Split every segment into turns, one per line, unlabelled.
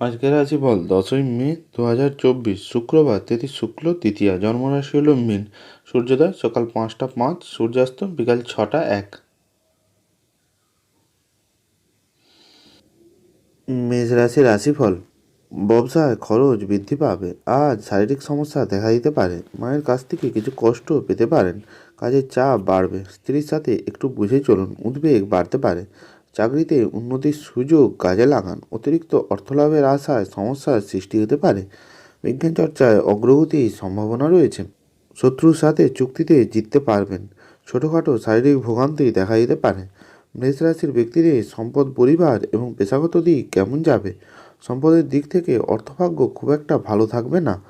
আজকের রাশি বল দশই মে দু হাজার চব্বিশ, শুক্রবার তিথি শুক্ল, তৃতীয়া জন্মরাশি হল মিন। সূর্যোদয় সকাল পাঁচটা পাঁচ, সূর্যাস্ত বিকাল ছটা এক। মেষ রাশি রাশিফল ব্যবসায় খরচ বৃদ্ধি পাবে। আজ শারীরিক সমস্যা দেখা দিতে পারে। মায়ের কাছ থেকে কিছু কষ্ট পেতে পারেন। কাজের চাপ বাড়বে। স্ত্রীর সাথে একটু বুঝে চলুন, উদ্বেগ বাড়তে পারে। চাকরিতে উন্নতির সুযোগ কাজে লাগান। অতিরিক্ত অর্থলাভের আশায় সমস্যার সৃষ্টি হতে পারে। বিজ্ঞান চর্চায় অগ্রগতির সম্ভাবনা রয়েছে। শত্রুর সাথে চুক্তিতে জিততে পারবেন। ছোটোখাটো শারীরিক ভোগান্তি দেখা দিতে পারে। মেষ রাশির ব্যক্তিদের সম্পদ পরিবার এবং পেশাগত দিক কেমন যাবে? সম্পদের দিক থেকে অর্থভাগ্য খুব একটা ভালো থাকবে না।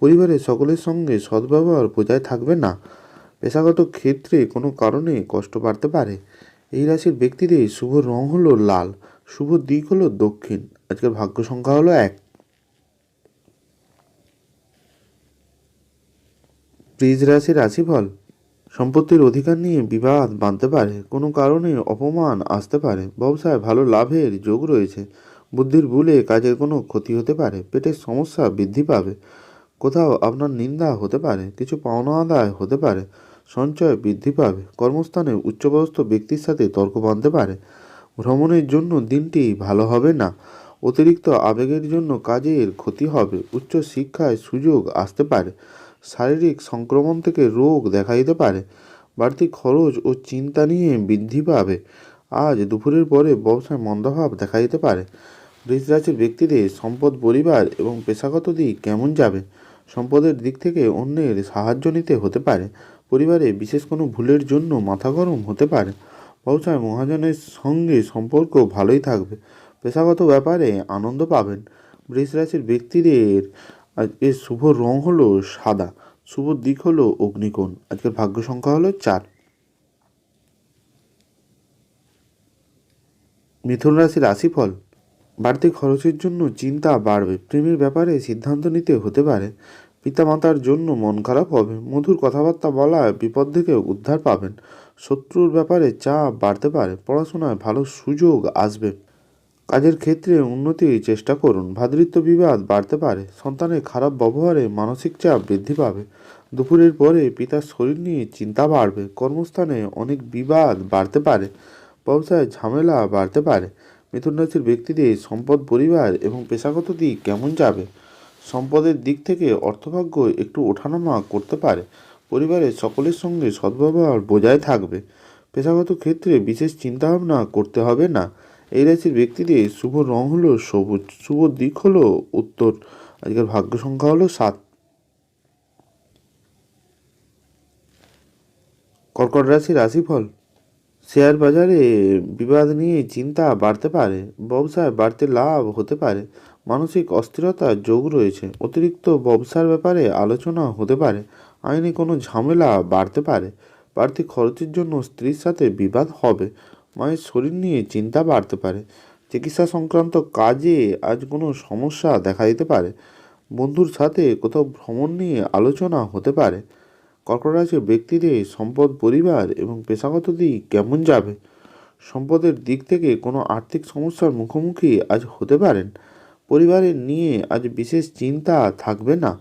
পরিবারের সকলের সঙ্গে সদ্ব্যবহার বজায় থাকবে না। পেশাগত ক্ষেত্রে কোনো কারণে কষ্ট বাড়তে পারে। এই রাশির ব্যক্তিদের শুভ রং হলো লাল, শুভ দিক হলো দক্ষিণ। আজকের ভাগ্য সংখ্যা হলো এক। বৃষ রাশির রাশিফল, সম্পত্তির অধিকার নিয়ে বিবাদ বাঁধতে পারে, কোনো কারণে অপমান আসতে পারে, ব্যবসায় ভালো লাভের যোগ রয়েছে, বুদ্ধির ভুলে কাজের কোনো ক্ষতি হতে পারে, পেটের সমস্যা বৃদ্ধি পাবে, কোথাও আপনার নিন্দা হতে পারে, কিছু পাওনা আদায় হতে পারে সঞ্চয় বৃদ্ধি পাবে। কর্মস্থানে উচ্চপদস্থ ব্যক্তির সাথে তর্ক বাঁধতে পারে। ভ্রমণের জন্য দিনটি ভালো হবে না। অতিরিক্ত আবেগের জন্য কাজের ক্ষতি হবে। উচ্চ শিক্ষায় সুযোগ আসতে পারে। শারীরিক সংক্রমণ থেকে রোগ দেখা দিতে পারে। বাড়তি খরচ ও চিন্তা নিয়ে বৃদ্ধি পাবে। আজ দুপুরের পরে ব্যবসায় মন্দাভাব দেখা দিতে পারে। বৃষ রাশির ব্যক্তিদের সম্পদ, পরিবার এবং পেশাগত দিক কেমন যাবে? সম্পদের দিক থেকে অন্যের সাহায্য নিতে হতে পারে। পরিবারে বিশেষ কোনো ভুলের জন্য মাথা গরম হতে পারে। ব্যবসায় মহাজনের সঙ্গে সম্পর্ক ভালোই থাকবে। পেশাগত ব্যাপারে আনন্দ পাবেন। বৃষ রাশির ব্যক্তিদের আজকের শুভ রং হলো সাদা, শুভ দিক হলো অগ্নিকোণ। আজকের ভাগ্য সংখ্যা হলো চার। মিথুন রাশির রাশিফল, বাড়তি খরচের জন্য চিন্তা বাড়বে। প্রেমের ব্যাপারে সিদ্ধান্ত নিতে হতে পারে। পিতামাতার জন্য মন খারাপ হবে। মধুর কথাবার্তা বলা বিপদ থেকে উদ্ধার পাবেন। শত্রুর ব্যাপারে চাপ বাড়তে পারে। পড়াশোনায় ভালো সুযোগ আসবে। কাজের ক্ষেত্রে উন্নতির চেষ্টা করুন। ভ্রাতৃত্ব বিবাদ বাড়তে পারে। সন্তানের খারাপ ব্যবহারে মানসিক চাপ বৃদ্ধি পাবে। দুপুরের পরে পিতার শরীর নিয়ে চিন্তা বাড়বে। কর্মস্থানে অনেক বিবাদ বাড়তে পারে। ব্যবসায় ঝামেলা বাড়তে পারে। মিথুন রাশির ব্যক্তিদের সম্পদ, পরিবার এবং পেশাগত দিক কেমন যাবে? সম্পদের দিক থেকে অর্থভাগ্য একটু ওঠানামা করতে পারে। পরিবারের সকলের সঙ্গে সদ্ব্যবহার বজায় থাকবে। পেশাগত ক্ষেত্রে বিশেষ চিন্তাভাবনা করতে হবে না। এই রাশির ব্যক্তিদের শুভ রং হলো সবুজ, শুভ দিক হলো উত্তর। আজকের ভাগ্য সংখ্যা হলো সাত। কর্কট রাশি রাশিফল। শেয়ার বাজারে বিবাদ নিয়ে চিন্তা বাড়তে পারে, ব্যবসায় বাড়তে লাভ হতে পারে। মানসিক অস্থিরতার যোগ রয়েছে। অতিরিক্ত ব্যবসার ব্যাপারে আলোচনা হতে পারে। আইনে কোনো ঝামেলা বাড়তে পারে। বাড়তি খরচের জন্য স্ত্রীর সাথে বিবাদ হবে। মায়ের শরীর নিয়ে চিন্তা বাড়তে পারে। চিকিৎসা সংক্রান্ত কাজে আজ কোনো সমস্যা দেখা দিতে পারে। বন্ধুর সাথে কোথাও ভ্রমণ নিয়ে আলোচনা হতে পারে। কর্কট ব্যক্তিদের সম্পদ পরিবার এবং পেশাগত দিক কেমন যাবে? সম্পদের দিক থেকে কোনো আর্থিক সমস্যার মুখোমুখি আজ হতে পারেন। পরিবারের নিয়ে আজ বিশেষ চিন্তা থাকবে না।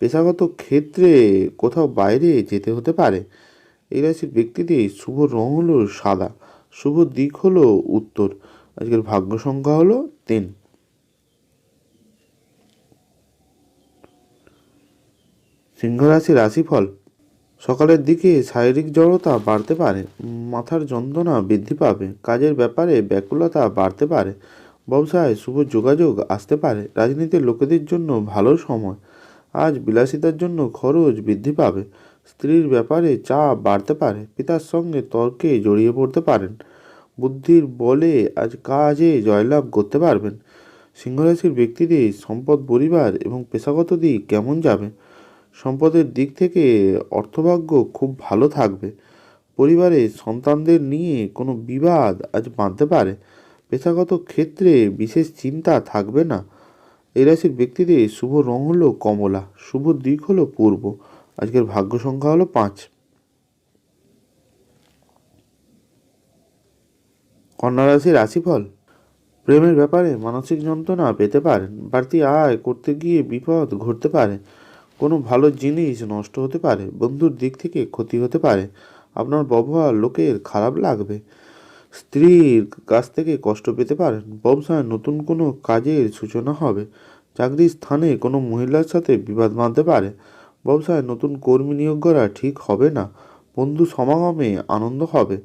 পেশাগত ক্ষেত্রে কোথাও বাইরে যেতে হতে পারে। এই রাশির ব্যক্তিদের শুভ রং হলো সাদা, শুভ দিক হলো উত্তর। আজকের ভাগ্য সংখ্যা হলো তিন। সিংহ রাশি রাশিফল, সকালের দিকে শারীরিক জড়তা বাড়তে পারে, মাথার যন্ত্রণা বৃদ্ধি পাবে, কাজের ব্যাপারে ব্যাকুলতা বাড়তে পারে। ব্যবসায় শুভ যোগাযোগ, আসতে পারে। রাজনীতির লোকেদের জন্য ভালো সময়। আজ বিলাসিতার জন্য খরচ বৃদ্ধি পাবে। স্ত্রীর ব্যাপারে চাপ বাড়তে পারে। পিতার সঙ্গে তর্কে জড়িয়ে পড়তে পারেন। বুদ্ধির বলে আজ কাজে জয়লাভ করতে পারবেন। সিংহরাশির ব্যক্তিদের সম্পদ পরিবার এবং পেশাগত দিক কেমন যাবে? সম্পদের দিক থেকে অর্থভাগ্য খুব ভালো থাকবে। পরিবারে সন্তানদের নিয়ে কোনো বিবাদ আজ বাঁধতে পারে। পেশাগত ক্ষেত্রে বিশেষ চিন্তা থাকবে না। এই রাশির ব্যক্তিদের শুভ রং হলো কমলা, শুভ দিক হলো পূর্ব। আজকের ভাগ্য সংখ্যা হলো পাঁচ। কন্যা রাশির রাশিফল, প্রেমের ব্যাপারে মানসিক যন্ত্রণা পেতে পারেন, বাড়তি আয় করতে গিয়ে বিপদ ঘটতে পারে, কোনো ভালো জিনিস নষ্ট হতে পারে, বন্ধুর দিক থেকে ক্ষতি হতে পারে, আপনার ব্যবহার লোকের খারাপ লাগবে। স্ত্রীর কাছ থেকে কষ্ট পেতে পারেন। ব্যবসায় নতুন কোনো কাজের সূচনা হবে। চাকরির স্থানে কোনো মহিলার সাথে বিবাদ বাঁধতে পারে। ব্যবসায় নতুন কর্মী নিয়োগ করা ঠিক হবে না। বন্ধু সমাগমে আনন্দ হবে।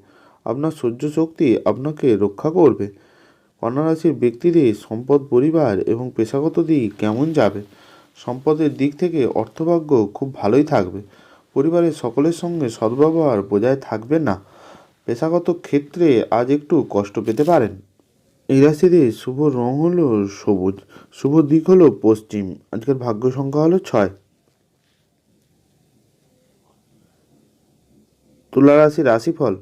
আপনার সহ্য শক্তি আপনাকে রক্ষা করবে। কন্যা রাশির ব্যক্তিদের সম্পদ, পরিবার এবং পেশাগত দিক কেমন যাবে? সম্পদের দিক থেকে অর্থভাগ্য খুব ভালোই থাকবে। পরিবারের সকলের সঙ্গে সদ্ব্যবহার বজায় থাকবে না। পেশাগত ক্ষেত্রে আজ একটু কষ্ট পেতে পারেন। এই রাশিদের শুভ রং হলো সবুজ, শুভ দিক হলো পশ্চিম। আজকের ভাগ্য সংখ্যা হলো ছয়। তুলা রাশি রাশিফল।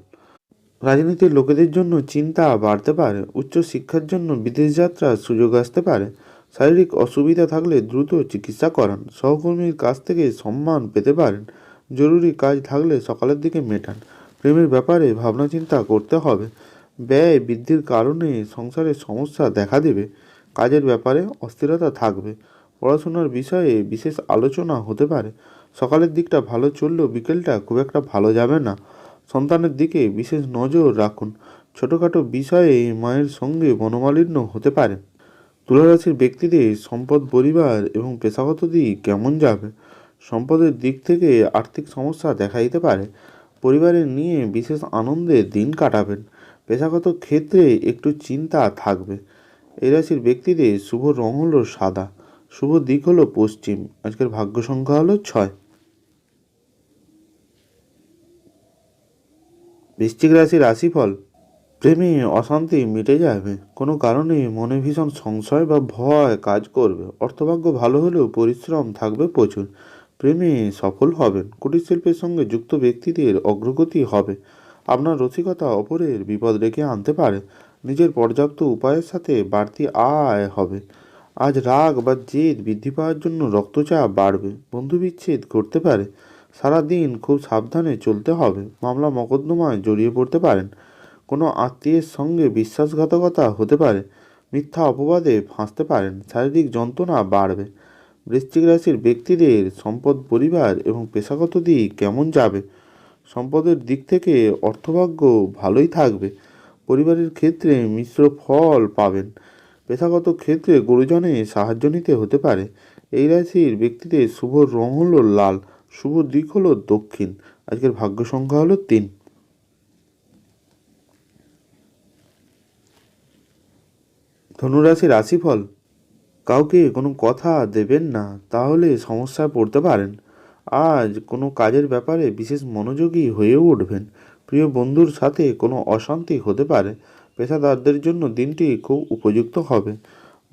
রাজনীতির লোকেদের জন্য চিন্তা বাড়তে পারে, উচ্চ শিক্ষার জন্য বিদেশ যাত্রার সুযোগ আসতে পারে। শারীরিক অসুবিধা থাকলে দ্রুত চিকিৎসা করান, সহকর্মীর কাছ থেকে সম্মান পেতে পারেন। জরুরি কাজ থাকলে সকালের দিকে মেটান। প্রেমের ব্যাপারে ভাবনা চিন্তা করতে হবে। ব্যয় বৃদ্ধির কারণে সংসারের সমস্যা দেখা দেবে, কাজের ব্যাপারে অস্থিরতা থাকবে, পড়াশোনার বিষয়ে বিশেষ আলোচনা হতে পারে। সকালের দিকটা ভালো চললেও বিকেলটা খুব একটা ভালো যাবে না। সন্তানের দিকে বিশেষ নজর রাখুন। ছোটোখাটো বিষয়ে মায়ের সঙ্গে মনোমালিন্য হতে পারে। তুলারাশির ব্যক্তিদের সম্পদ, পরিবার এবং পেশাগত দিক কেমন যাবে? সম্পদের দিক থেকে আর্থিক সমস্যা দেখা দিতে পারে। পরিবারের নিয়ে বিশেষ আনন্দে দিন কাটাবেন। পেশাগত ক্ষেত্রে একটু চিন্তা থাকবে। এই রাশির ব্যক্তিদের শুভ রং হলো সাদা, শুভ দিক হলো পশ্চিম। আজকের ভাগ্য সংখ্যা হলো ছয়। বৃশ্চিক রাশির রাশিফল, প্রেমে অশান্তি মিটে যাবে। কোনো কারণে মনে ভীষণ সংশয় বা ভয় কাজ করবে। অর্থভাগ্য ভালো হলেও পরিশ্রম থাকবে প্রচুর। প্রেমে সফল হবেন কুটির শিল্পের সঙ্গে যুক্ত ব্যক্তিদের অগ্রগতি হবে। আপনার রসিকতা অপরের বিপদ রেখে আনতে পারে। নিজের পর্যাপ্ত উপায়ের সাথে বাড়তি আয় হবে। আজ রাগ বা জেদ বৃদ্ধি পাওয়ার জন্য রক্তচাপ বাড়বে বন্ধু বিচ্ছেদ ঘটতে পারে। সারা দিন খুব সাবধানে চলতে হবে, মামলা মকদ্দমায় জড়িয়ে পড়তে পারেন। কোনো আত্মীয়ের সঙ্গে বিশ্বাসঘাতকতা হতে পারে, মিথ্যা অপবাদে ফাঁসতে পারেন, শারীরিক যন্ত্রণা বাড়বে। বৃশ্চিক রাশির ব্যক্তিদের সম্পদ, পরিবার এবং পেশাগত দিক কেমন যাবে? সম্পদের দিক থেকে অর্থভাগ্য ভালোই থাকবে। পরিবারের ক্ষেত্রে মিশ্র ফল পাবেন। পেশাগত ক্ষেত্রে গুরুজনে সাহায্য নিতে হতে পারে। এই রাশির ব্যক্তিদের শুভ রং হলো লাল, শুভ দিক হলো দক্ষিণ। আজকের ভাগ্য সংখ্যা হলো তিন। ধনুরাশি রাশিফল কাউকে কোনো কথা দেবেন না, তাহলে সমস্যায় পড়তে পারেন। আজ কোনো কাজের ব্যাপারে বিশেষ মনোযোগী হয়ে উঠবেন। প্রিয় বন্ধুর সাথে কোনো অশান্তি হতে পারে। পেশাদারদের জন্য দিনটি খুব উপযুক্ত হবে।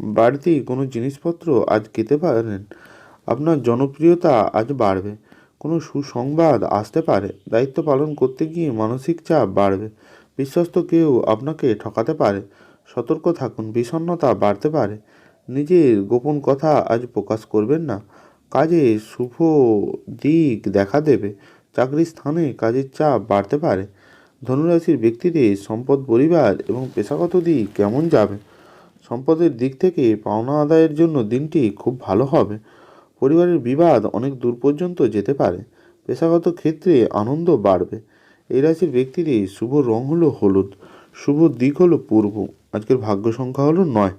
বাড়তি কোনো জিনিসপত্র আজ খেতে পারেন। আপনার জনপ্রিয়তা আজ বাড়বে। কোনো সুসংবাদ আসতে পারে। দায়িত্ব পালন করতে গিয়ে মানসিক চাপ বাড়বে। বিশ্বস্ত কেউ আপনাকে ঠকাতে পারে। সতর্ক থাকুন। বিষণ্ণতা বাড়তে পারে। নিজের গোপন কথা আজ প্রকাশ করবেন না। কাজে শুভ দিক দেখা দেবে, চাকরির স্থানে কাজের চাপ বাড়তে পারে। ধনুরাশির ব্যক্তিদের সম্পদ, পরিবার এবং পেশাগত দিক কেমন যাবে? সম্পদের দিক থেকে পাওনা আদায়ের জন্য দিনটি খুব ভালো হবে। পরিবারের বিবাদ অনেক দূর পর্যন্ত যেতে পারে। পেশাগত ক্ষেত্রে আনন্দ বাড়বে। এই রাশির ব্যক্তিদের শুভ রং হলো হলুদ, শুভ দিক হলো পূর্ব। আজকের ভাগ্য সংখ্যা হলো নয়।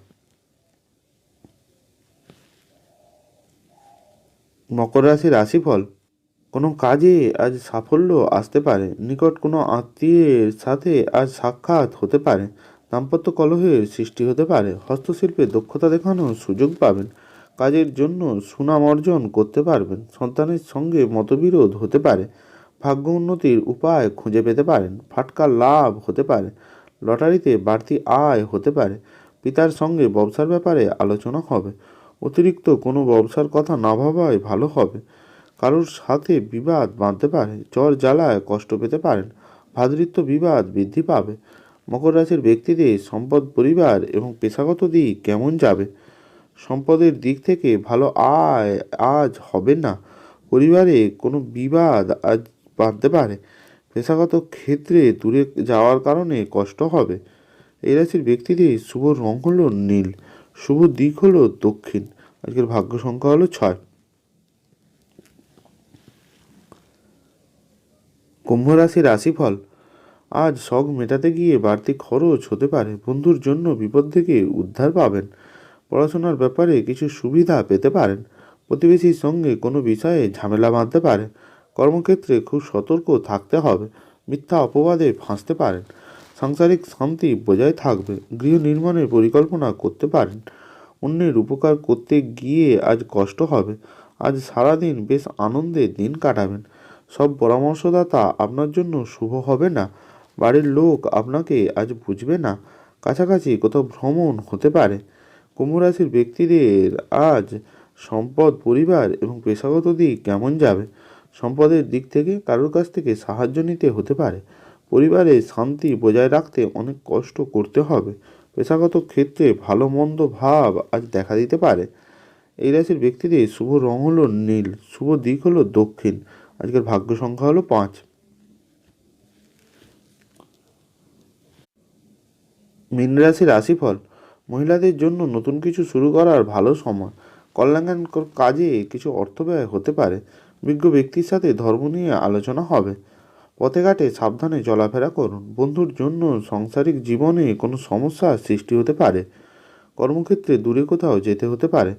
মকর রাশির রাশিফল, কোনো কাজে আজ সাফল্য আসতে পারে। নিকট কোনো আত্মীয়ের সাথে আজ সাক্ষাৎ হতে পারে। দাম্পত্য কলহের সৃষ্টি হতে পারে। হস্তশিল্পে দক্ষতা দেখানোর সুযোগ পাবেন। কাজের জন্য সুনাম অর্জন করতে পারবেন। সন্তানের সঙ্গে মতবিরোধ হতে পারে। ভাগ্য উন্নতির উপায় খুঁজে পেতে পারেন। ফাটকা লাভ হতে পারে। লটারিতে বাড়তি আয় হতে পারে। পিতার সঙ্গে ব্যবসার ব্যাপারে আলোচনা হবে। অতিরিক্ত কোনো ব্যবসার কথা না ভাবাই ভালো হবে। কারোর সাথে বিবাদ বাঁধতে পারে জ্বর জ্বালায় কষ্ট পেতে পারেন। ভাতৃত্ব বিবাদ বৃদ্ধি পাবে। মকর রাশির ব্যক্তিদের সম্পদ পরিবার এবং পেশাগত দিক কেমন যাবে? সম্পদের দিক থেকে ভালো আয় আজ হবে না। পরিবারে কোনো বিবাদ আজ বাঁধতে পারে। পেশাগত ক্ষেত্রে দূরে যাওয়ার কারণে কষ্ট হবে। এই রাশির ব্যক্তিদের শুভ রং হল নীল। শুভ দিক হলো দক্ষিণ। আজকের ভাগ্য সংখ্যা হলো ছয়। কুম্ভ রাশির রাশিফল, আজ শখ মেটাতে গিয়ে বাড়তি খরচ হতে পারে। বন্ধুর জন্য বিপদ থেকে উদ্ধার পাবেন। পড়াশোনার ব্যাপারে কিছু সুবিধা পেতে পারেন। প্রতিবেশীর সঙ্গে কোনো বিষয়ে ঝামেলা বাঁধতে পারে কর্মক্ষেত্রে খুব সতর্ক থাকতে হবে। মিথ্যা অপবাদে ফাঁসতে পারেন। সাংসারিক শান্তি বজায় থাকবে। গৃহ নির্মাণের পরিকল্পনা করতে পারেন। অন্যের উপকার করতে গিয়ে আজ কষ্ট হবে। আজ সারাদিন বেশ আনন্দে দিন কাটাবেন। সব পরামর্শদাতা আপনার জন্য শুভ হবে না। বাড়ির লোক আপনাকে আজ বুঝবে না। কাছাকাছি কোথাও ভ্রমণ হতে পারে। কুম্ভ রাশির ব্যক্তিদের আজ সম্পদ, পরিবার এবং পেশাগত দিক কেমন যাবে? সম্পদের দিক থেকে কারোর কাছ থেকে সাহায্য নিতে হতে পারে। পরিবারে শান্তি বজায় রাখতে অনেক কষ্ট করতে হবে। পেশাগত ক্ষেত্রে ভালো মন্দ ভাব আজ দেখা দিতে পারে। এই রাশির ব্যক্তিদের শুভ রং হলো নীল, শুভ দিক হলো দক্ষিণ। আজকের ভাগ্য সংখ্যা হলো পাঁচ। মীন রাশির রাশিফল, মহিলাদের জন্য নতুন কিছু শুরু করার ভালো সময়। কল্যাণ কাজে কিছু অর্থ ব্যয় হতে পারে। বিজ্ঞ ব্যক্তির সাথে ধর্ম নিয়ে আলোচনা হবে। পথে ঘাটে সাবধানে চলাফেরা করুন। বন্ধুর জন্য সাংসারিক জীবনে কোনো সমস্যার সৃষ্টি হতে পারে। কর্মক্ষেত্রে দূরে কোথাও যেতে হতে পারে।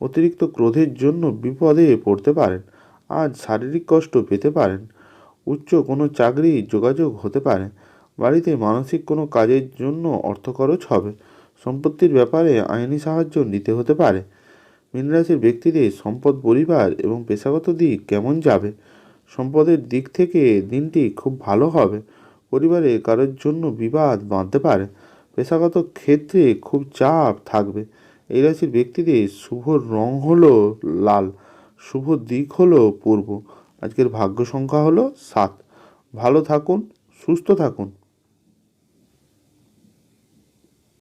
অতিরিক্ত ক্রোধের জন্য বিপদে পড়তে পারেন। আজ শারীরিক কষ্ট পেতে পারেন। উচ্চ কোনো চাকরি, যোগাযোগ হতে পারে। বাড়িতে মানসিক কোনো কাজের জন্য অর্থ খরচ হবে। সম্পত্তির ব্যাপারে আইনি সাহায্য নিতে হতে পারে। মীনরাশির ব্যক্তিদের সম্পদ, পরিবার এবং পেশাগত দিক কেমন যাবে? সম্পদের দিক থেকে দিনটি খুব ভালো হবে। পরিবারে কারোর জন্য বিবাদ বাঁধতে পারে। পেশাগত ক্ষেত্রে খুব চাপ থাকবে। এই রাশির ব্যক্তিদের শুভ রং হলো লাল, শুভ দিক হলো পূর্ব। আজকের ভাগ্য সংখ্যা হলো সাত। ভালো থাকুন, সুস্থ থাকুন।